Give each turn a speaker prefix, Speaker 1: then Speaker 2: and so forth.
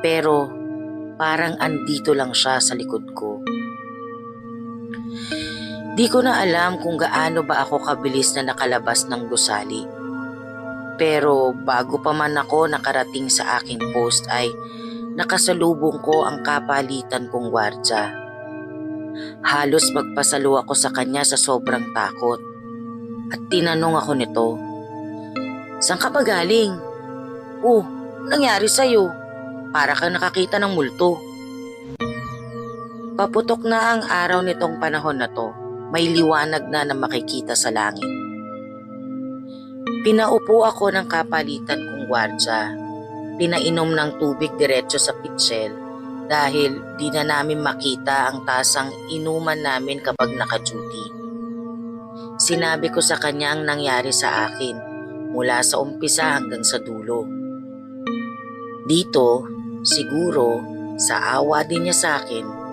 Speaker 1: Pero parang andito lang siya sa likod ko. Di ko na alam kung gaano ba ako kabilis na nakalabas ng gusali. Pero bago pa man ako nakarating sa aking post ay nakasalubong ko ang kapalitan kong gwardya. Halos magpasalo ako sa kanya sa sobrang takot. At tinanong ako nito, Saan ka ba galing? Oh, nangyari sa'yo? Para kang nakakita ng multo. Paputok na ang araw nitong panahon na to. May liwanag na na makikita sa langit. Pinaupo ako ng kapalitan kong gwardya. Pinainom ng tubig diretso sa pitchel dahil di na namin makita ang tasang inuman namin kapag naka-duty. Sinabi ko sa kanya ang nangyari sa akin mula sa umpisa hanggang sa dulo. Dito, siguro, sa awa din niya sa akin,